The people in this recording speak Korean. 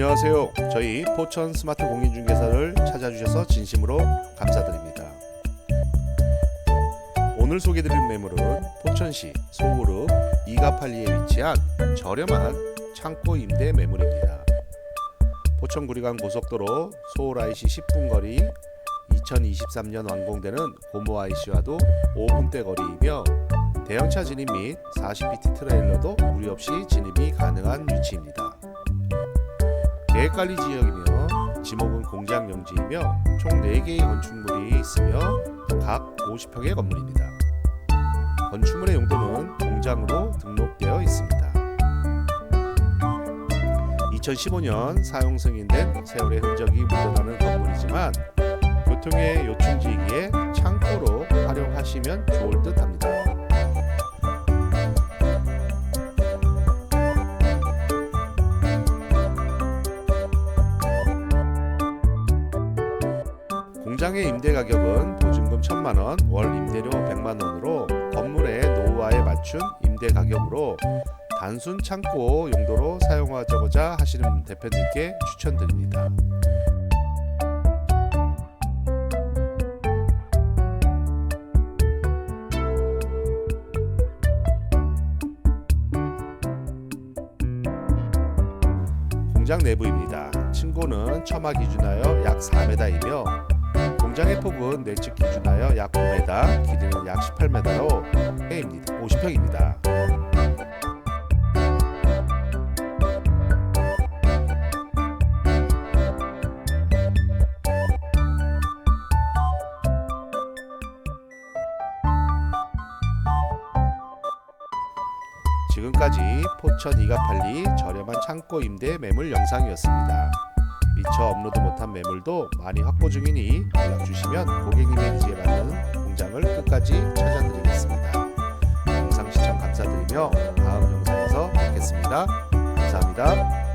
안녕하세요. 저희 포천 스마트 공인중개사를 찾아주셔서 진심으로 감사드립니다. 오늘 소개드릴 매물은 포천시 소구읍 이가팔리에 위치한 저렴한 창고 임대 매물입니다. 포천 구리간 고속도로 서울 IC 10분 거리 2023년 완공되는 고모 IC와도 5분대 거리이며 대형차 진입 및 40PT 트레일러도 무리 없이 진입이 가능한 위치입니다. 계획관리 지역이며 지목은 공장 용지이며 총 4개의 건축물이 있으며 각 50평의 건물입니다. 건축물의 용도는 공장으로 등록되어 있습니다. 2015년 사용 승인된 세월의 흔적이 묻어나는 건물이지만 교통의 요충지이기에 창고로 활용하시면 좋을 듯 합니다. 공장의 임대 가격은 보증금 1천만 원, 월 임대료 100만 원으로 건물의 노후화에 맞춘 임대 가격으로 단순 창고 용도로 사용하고자 하시는 대표님께 추천드립니다. 공장 내부입니다. 층고는 처마 기준하여 약 4m이며 공장의 폭은 내측 기준하여 약 9m, 길이는 약 18m로 50평입니다. 지금까지 포천 이가팔리 저렴한 창고 임대 매물 영상이었습니다. 미처 업로드 못한 매물도 많이 확보 중이니 연락 주시면 고객님의 니즈에 맞는 공장을 끝까지 찾아드리겠습니다. 영상 시청 감사드리며 다음 영상에서 뵙겠습니다. 감사합니다.